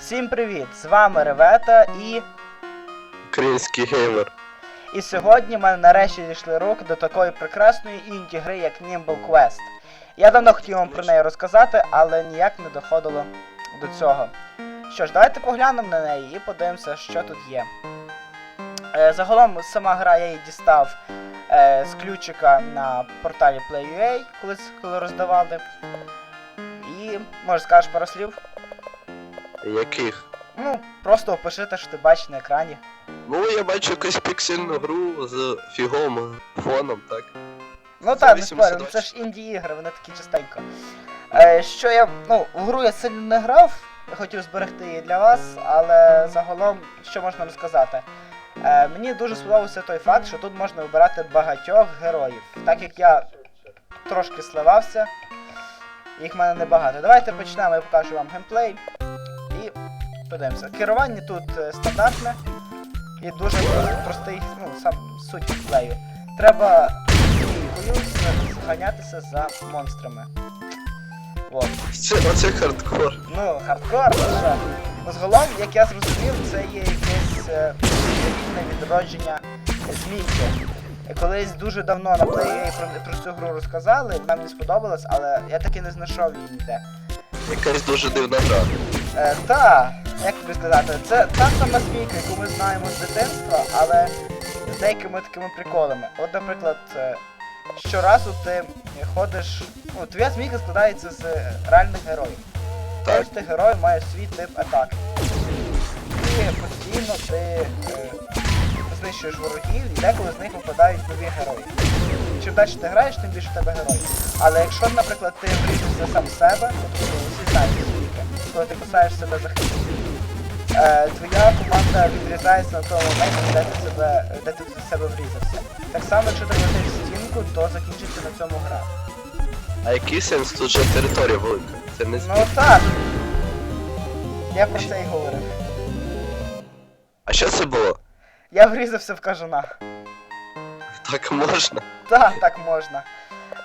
Всім привіт! З вами Ревета і. Український геймер. І сьогодні в мене нарешті дійшли руки до такої прекрасної інді гри, як Nimble Quest. Я давно хотів вам про неї розказати, але ніяк не доходило до цього. Що ж, давайте поглянемо на неї і подивимося, що тут є. Е, загалом сама гра я її дістав е, з ключика на порталі Play.ua, колись коли роздавали. І може скажеш пару слів? Яких? Ну, просто опиши те, що ти бачиш на екрані. Ну, я бачу якусь піксельну гру з фіговим фоном, так? Ну так, не 80 спорю, ну це ж інді ігри, вони такі частенько. Е, що я. Ну, в гру я сильно не грав, хотів зберегти її для вас, але загалом, що можна розказати? Е, мені дуже сподобався той факт, що тут можна вибирати багатьох героїв. Так як я трошки сливався, їх в мене небагато. Давайте почнемо, я покажу вам геймплей. Подивимося. Керування тут е, стандартне і дуже простий, ну, сам суть геймплею. Треба зганятися за монстрами. От. Це оце хардкор. Ну, хардкор, що. Загалом, як я зрозумів, це є якесь е, відродження змійки. Колись дуже давно на Play про, про цю гру розказали, нам не сподобалось, але я таки не знайшов її ніде. Якась дуже дивна гра. Е, та, як тобі сказати, це та сама змійка, яку ми знаємо з дитинства, але з деякими такими приколами. От, наприклад, е, щоразу ти ходиш. Ну, твоя змійка складається з реальних героїв. Кожен герой має свій тип атаки. І постійно ти е, знищуєш ворогів, і деколи з них випадають нові герої. Чим далі ти граєш, тим більше в тебе героїв. Але якщо, наприклад, ти вріжешся сам в себе, тобто всі знають коли ти кусаєш себе за твоя команда відрізається на тому моменті, де ти себе, де ти в себе врізався. Так само, якщо ти летиш стінку, то закінчиться на цьому гра. А який сенс тут же територія велика? Це не Ну так. Я про це і говорив. А що це було? Я врізався в кажана. Так можна? Так, так можна.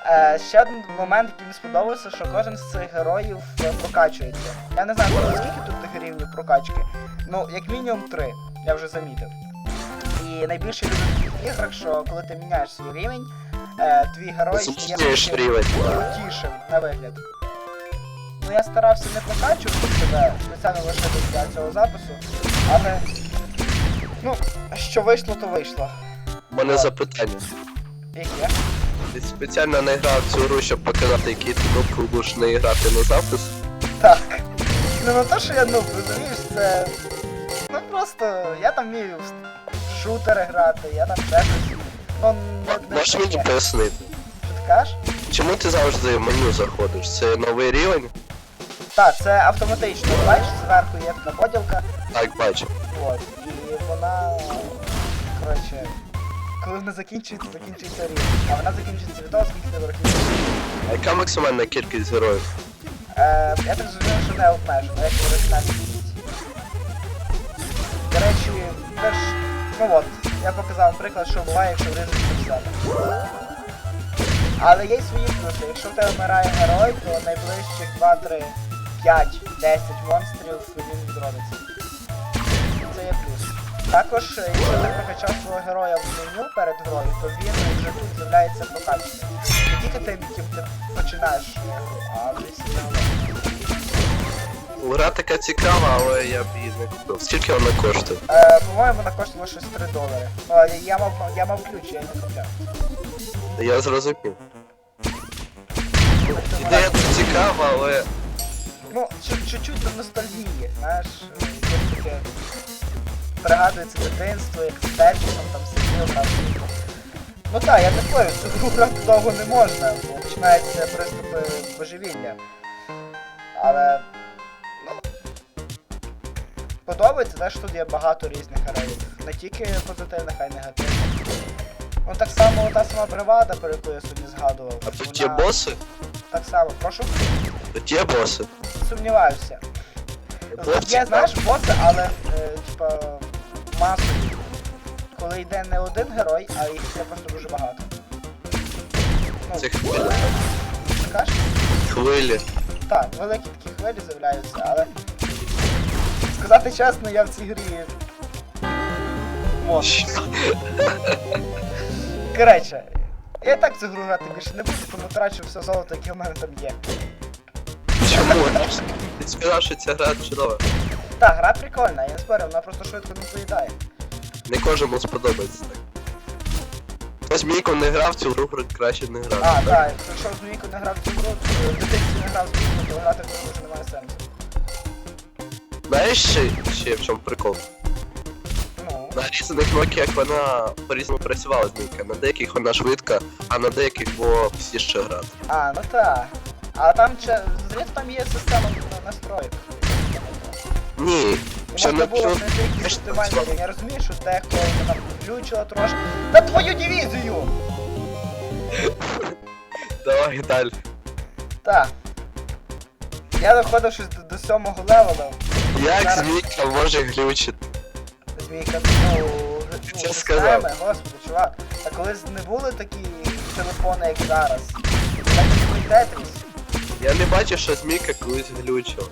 Е, ще один момент, який мені сподобався, що кожен з цих героїв е, прокачується. Я не знаю, скільки тут тих рівнів прокачки. Ну, як мінімум три, я вже замітив. І найбільше люблю в іграх, що коли ти міняєш свій рівень, е, твій герой Змінюєш крутішим на вигляд. Ну я старався не прокачувати себе спеціально лише для цього запису, але. Ну, що вийшло, то вийшло. У мене запитання. Яке? Ти спеціально не грав цю гру, щоб показати, який ти нуб будеш не грати на запис? Так. Ну не то, що я нуб, розумієш, це. Ну просто я там вмію в шутери грати, я там щось. Ну, не, не Можеш мені таке. пояснити? Що ти кажеш? Чому ти завжди в меню заходиш? Це новий рівень? Так, це автоматично, бачиш, зверху є така поділка, Так, бачу. от, і вона. Коротше. Коли вона закінчується, закінчується рівень. А вона закінчується від того, скільки ти років. А яка максимальна кількість героїв? Е, я так зрозумів, що не обмежено, як в оригінальній. До речі, теж, ну от, я показав вам приклад, що буває, якщо в себе. Але є й свої плюси. Якщо в тебе вмирає герой, то найближчих 2, 3, 5, 10 монстрів він відродиться. Це є плюс. Також, е, якщо ти прокачав свого героя в меню перед грою, то він вже тут з'являється прокачаний. Не тільки ти починаєш гру, а загалом. Гра така цікава, але я б її не купив. Скільки вона коштує? Е, по-моєму, вона коштувала щось 3 долари. Але я мав, я мав ключ, я її не купляв. Я зрозумів. Ідея тут цікава, але Ну, чу- чуть-чуть до ностальгії, знаєш, е, таке пригадується дитинство, як з Тетрісом там сидів грав. Ну так, я не спорю, цю гру грати довго не можна, бо починаються приступи божевілля. Але. Ну. Подобається, те, що тут є багато різних героїв. Не тільки позитивних, а й негативних. Ну так само та сама бривада, про яку я сьогодні згадував. а тут є вона боси? Так само, прошу. Тут є боси. Сумніваюся. Є, знаєш, боси, але е, типа масові. Коли йде не один герой, а їх просто дуже багато. Ну, Це хвилі. кажеш? Хвилі. Так, великі такі хвилі з'являються, але. сказати чесно, я в цій грі. Мод. Коротше, я так цю гру грати більше не буду, тому трачу все золото, яке в мене там є. Чому? Ти сказав, що ця гра чудова. Так, гра прикольна, я не спорю, вона просто швидко не поїдає. Не кожному сподобається так. Хтось Міко не грав, цю гру краще не грав. А, так, якщо Змійку не грав в цю гру, то в дитинстві не грав в Змійку, то грати в гру вже немає сенсу. Знаєш ще, ще в чому прикол? Ну, На різних нокіях вона по-різному працювала змійка. На деяких вона швидка, а на деяких було всі ще грати. а, ну так. А там че, зріз там є система на- настроїк. Ні, ще можна не було чув. знайти якісь оптимальні рівні. Я розумію, що дехто там включило трошки. На твою дивізію! Давай далі. Так. Я доходив щось до, до сьомого левела. Як Зараз. змійка може глючити? Змійка, ну, ну, Це системи, господи, чувак. А колись не були такі телефони, як зараз. Так і Тетріс. Я не бачив, що змійка колись глючила.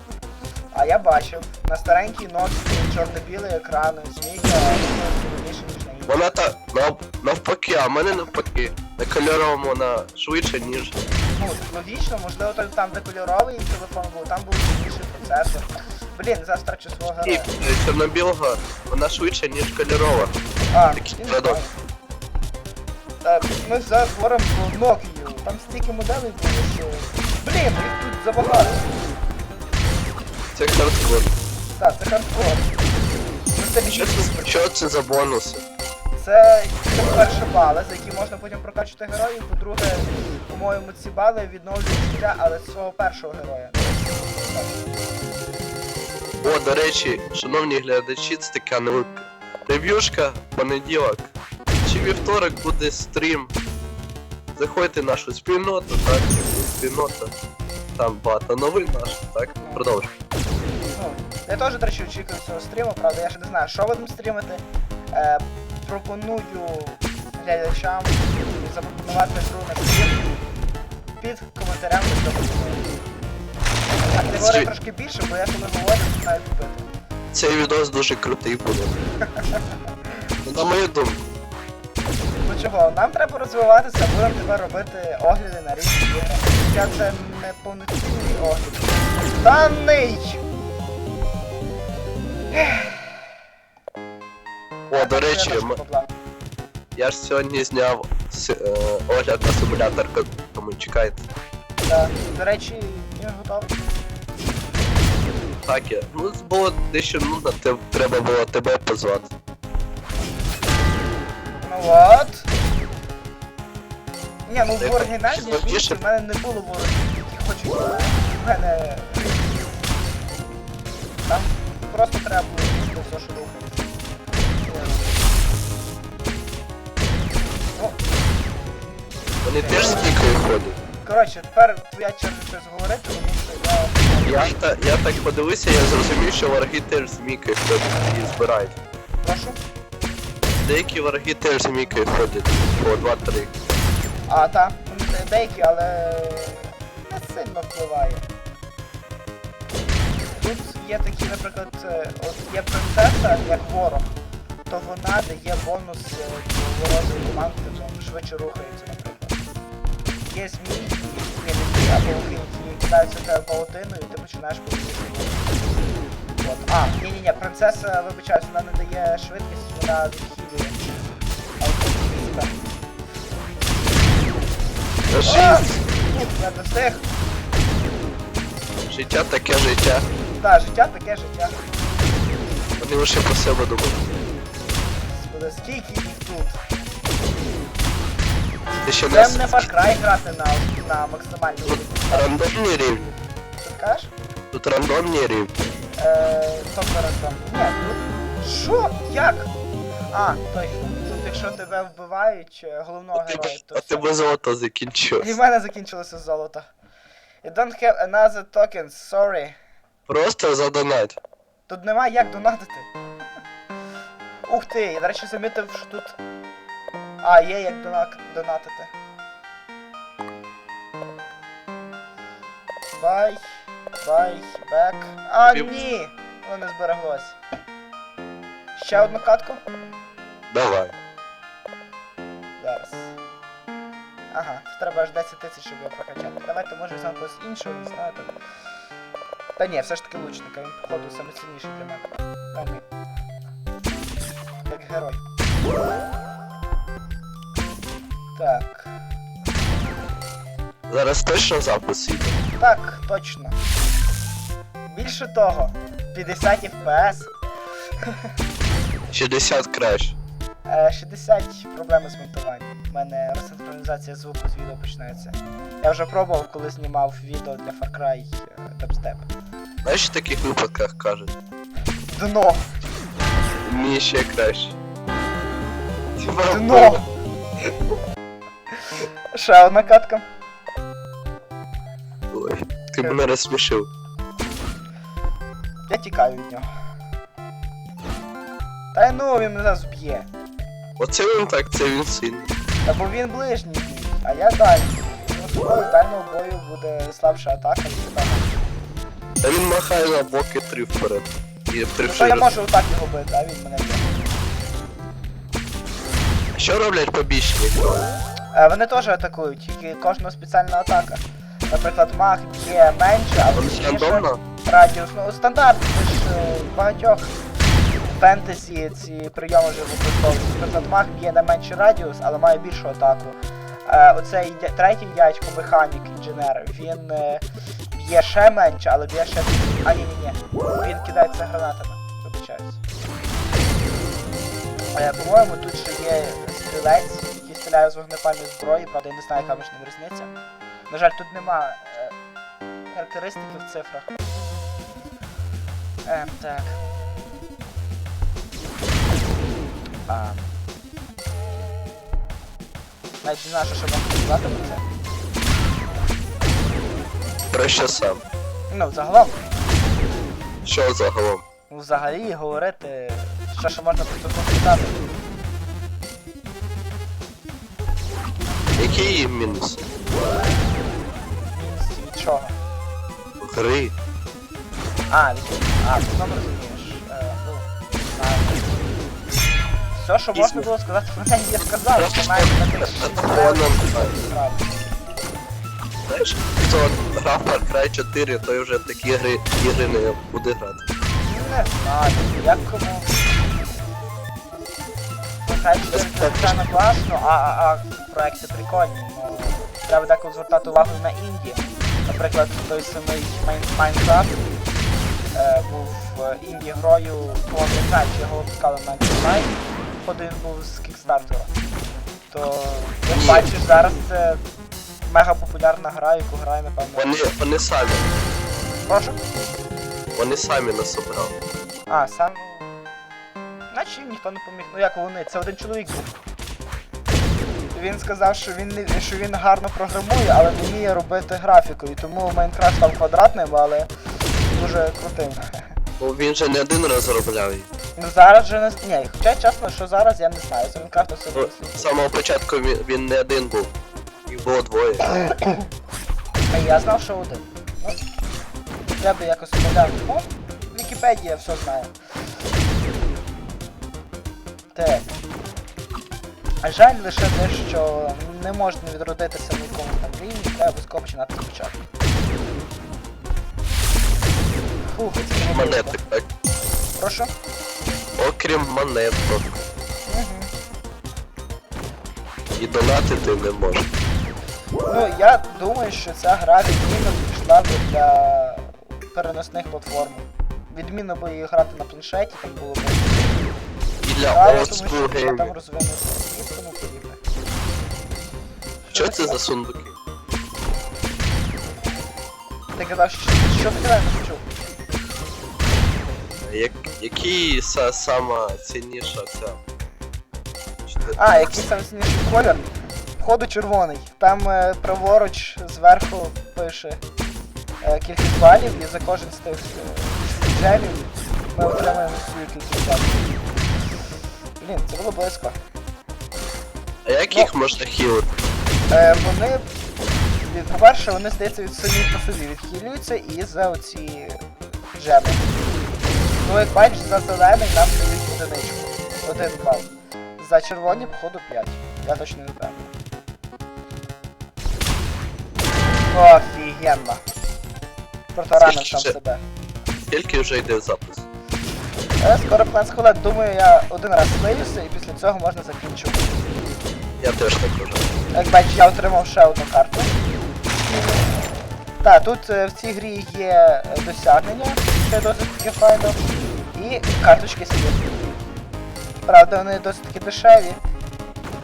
А я бачив, на старенькій Nokia чорно-білий екран, змійка ніж на іншій. Вона та нав, навпаки, а в мене навпаки. На кольоровому вона швидше, ніж. Ну, логічно, можливо, той там, де кольоровий телефон був, там був більший процесор. Блін, зараз трачу свого І героя. е, чорно-білого вона швидше, ніж кольорова. А, такий він парадокс. Так, ми зараз говоримо про Nokia. Там стільки моделей було, що. Блін, їх тут забагато. Це хардкор. Так, це хардкор. Це Що це, що це за бонуси? Це, це по-перше, бали, за які можна потім прокачувати героїв. По-друге, по-моєму, ці бали відновлюють життя, але з свого першого героя. О, до речі, шановні глядачі, це така невелика рев'юшка, понеділок. Чи вівторок буде стрім. Заходьте в нашу спільноту, так, спільнота. Там багато новин наших, так? Продовжуй. Я теж, до речі, очікую цього стріму, правда, я ще не знаю, що будемо стрімити. Е, пропоную глядачам запропонувати гру на стрім під коментарем до. А ти говори трошки більше, бо я коли говорю, починаю тупити. Цей відос дуже крутий буде. На мою думку. Ну чого, нам треба розвиватися, будемо тепер робити огляди на різні ігри. Я це не повноцінний огляд. Даний! О, до речі, Я м- я ж сьогодні зняв с- е, огляд на симулятор, тому чекайте. Так, До речі, він готовий. Так, я. Ну, було дещо нудно, те- треба було тебе позвати. Ну от. Ні, ну Ти в оригінальній хочеш в мене не було ворогів, які хочуть в мене. Просто треба було все, що рухається. Вони теж з Мікою ходять. коротше, тепер твоя черга щось говорити, тому що я. Я, та, я так подивився, я зрозумів, що вороги теж з Мікою ходять і збирають. Прошу. Деякі вороги теж з Мікою ходять по 2-3. А, так, де- деякі, але не сильно впливає. Тут є такі, наприклад, е, от є принцеса, як ворог, то вона дає бонус е, до ворожої команди, там швидше рухається, наприклад. Є змій, ні, не змій, а пауки, які кидаються тебе паутиною, і ти починаєш повзти. От. А, ні-ні-ні, принцеса, вибачаюсь, вона не дає швидкість, вона відхилює. А от так. А! Жизнь, Ні, я не встиг. життя таке життя. Так, життя таке життя. Вони лише про себе думають. Господи, скільки їх тут. Ти ще Це не не Far Cry грати на, на максимальній Тут рівні. рандомні рівні. Що ти кажеш? Тут рандомні рівні. Е, тобто рандом. Ні, тут... Що? Як? А, точно. Тут якщо тебе вбивають, е, головного А героя, то а все. тебе золото І в мене закінчилося золото. You don't have another tokens, sorry. Просто задонать. Тут нема як донатити. Ух ти, я, до речі, замітив, що тут. А, є як дона- донатити. Бай, бай, бек. А, ні! воно не збереглось. Ще одну катку? Давай. Зараз. Ага, треба аж 10 тисяч, щоб його прокачати. Давайте може візьмемо когось іншого, не знаю там. Та ні, все ж таки лучника, він походу саме цінніший для мене. Ні. Як герой. Так. Зараз точно запис іде. Так, точно. Більше того, 50 FPS, 60 краще. Е, 60 проблеми з монтуванням. У мене ресинхронізація звуку з відео починається. Я вже пробував, коли знімав відео для Far Cry е, Dubstep. Знаєш, в таких випадках кажуть, Дно! мені ще краще. Дно! Ще одна катка. Ой, ти мене розсмішив. Я тікаю від нього. Та й ну він мене зараз б'є. Оце він так, це він сильний. Та бо він ближній бій, а я дальній. Ну, собою дальнього бою буде слабша атака і так. Та він махає на боки три вперед. І три Ну то я можу отак його бити, а він мене б'є. Що роблять побічні? Е, Вони теж атакують, тільки кожного спеціальна атака. Наприклад, маг б'є менше, а Вони рандомно? радіус. Ну, стандарт, це ж е, в багатьох фентезі ці прийоми вже використовуються. Наприклад, маг б'є на менший радіус, але має більшу атаку. Е, оцей третій дядько, механік, інженер, він е, б'є ще менше, але б'є ще. А ні, ні, ні. Він кидається гранатами. Вибачаюсь. Е, по-моєму, тут ще є стрілець, який стріляє з вогнепальної зброї, правда, я не знаю, яка між ними різниця. На жаль, тут нема е, характеристики в цифрах. Ем, так. А. Навіть не знаю, що можна сказати про це. Про що сам? Ну, загалом, Що загалом? ну, взагалі говорити, що ще можна про це сказати. Які її мінуси? Мінус від чого? Гри. А, від... а, ти знову Все, що можна було сказати про неї, я сказав, що тих Воно- Знаєш, хто грав Far Cry 4, той вже такі гри, ігри не буде грати. Не знаю, як кому. Нехай це звичайно класно, а, а, а проекти прикольні, ну треба деколи звертати увагу на інді. Наприклад, той самий Майнкрафт е, був е, інді-грою, по не чи його випускали на онлайн, один був з кікстартера. То, як бачиш, зараз це мега популярна гра, яку грає, напевно. Вони, вони самі, Прошу? вони самі нас обрали. А, сам. Наче їм ніхто не поміг. Ну як вони, це один чоловік був. Він сказав, що він не що він гарно програмує, але не вміє робити графіку, і тому Майнкрафт став квадратним, але дуже крутим. Бо він же не один раз заробляв її. Ну зараз же не ні, хоча чесно, що зараз я не знаю. За Майнкрафтом все з самого початку він, він не один був. Їх було двоє. А я знав, що один. Ну, треба якось поглянути. О, Вікіпедія все знає. Так. А жаль лише те, що не можна відродитися в якому там рівні, треба обов'язково починати спочатку. Фух, це не. Монетик, так? Прошу. Окрім монеток. І донатити не можна. Ну, я думаю, що ця гра відмінно пішла би для переносних платформ. Відмінно би її грати на планшеті, там було б І для old тому що там подібне. Що це за сундуки? Ти казав, що, що ти казав, не почув? Як, які са, сама цінніша ця? А, який сам синіший колір? Входу червоний. Там е, праворуч зверху пише е, кількість балів, і за кожен з тих е, джемів ми отримаємо свою кількість балів. Блін, це було близько. А як їх можна хілити? Е, вони, від- по-перше, вони, здається, від самі по собі відхилюються і за оці джеми. Ну, як бачиш, за зелений нам дають одиничку. Один бал. За червоні, походу, 5. Я точно не певний. Офігенно. Проторанив Скільки сам вже? себе. Тільки вже йде запис. Е, Скоро 15 хвилин. Думаю, я один раз вивівся і після цього можна закінчувати. Я теж так вважаю. Як бачиш, я отримав ще одну карту. Так, тут е, в цій грі є е, досягнення, що досить таки файно, і карточки Steam. Правда, вони досить таки дешеві.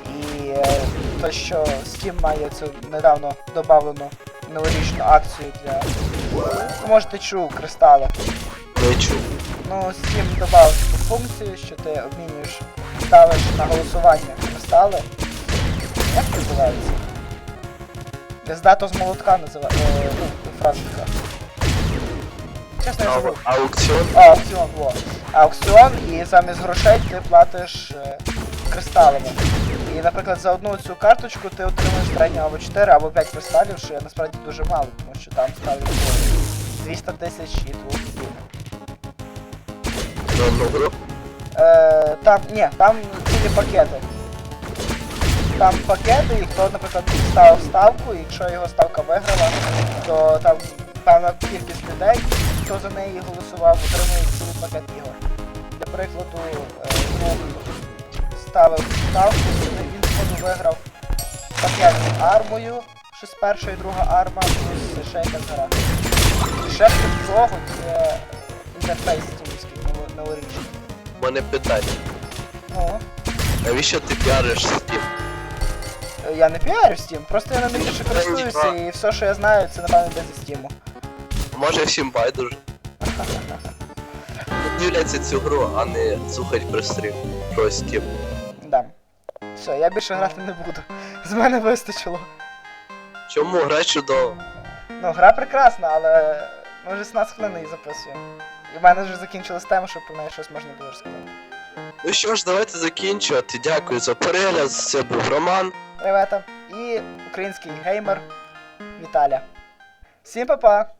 І е, то, що Steam має цю недавно додавлену новорічну акцію для. Ну, Може ти чув кристали. Не чув. Ну, Steam додав функцію, що ти обмінюєш, ставиш на голосування кристали. Як називається? Здато з молотка називається. Е, ну. Чесно, я забув. Аукціон? А, аукціон, во. Аукціон, і замість грошей ти платиш е, кристалами. І, наприклад, за одну цю карточку ти отримуєш середньо або 4, або 5 кристалів, що є насправді дуже мало, тому що там ставлять 200 тисяч і одну гру? Е, там, ні, там цілі пакети. Там пакети, і хто, наприклад, ставив ставку, і якщо його ставка виграла, то там певна кількість людей, хто за неї голосував, отримує цілий пакет ігор. Для прикладу, е, друг ставив ставку, він сходу виграв пакет з армою, що з перша і друга арма, плюс ще якась гра. І ще крім цього є інтерфейс стімський, ново- новорічний. У мене питання. Ну, Навіщо ти піариш Steam? е, я не піарю Steam, просто я не більше користуюся і все, що я знаю, це напевно йде зі Steam. Може всім байдуже. Дивляться цю гру, а не слухать про стрім. Про Steam. Да. Все, я більше грати не буду. З мене вистачило. Чому грай чудово? Ну, гра прекрасна, але ми вже 17 хвилин її записуємо. І в мене вже закінчилась тема, щоб про неї щось можна було розказати. Ну що ж, давайте закінчувати. Дякую за перегляд. Це був Роман. Ребята, і український геймер Віталя. Всім па-па!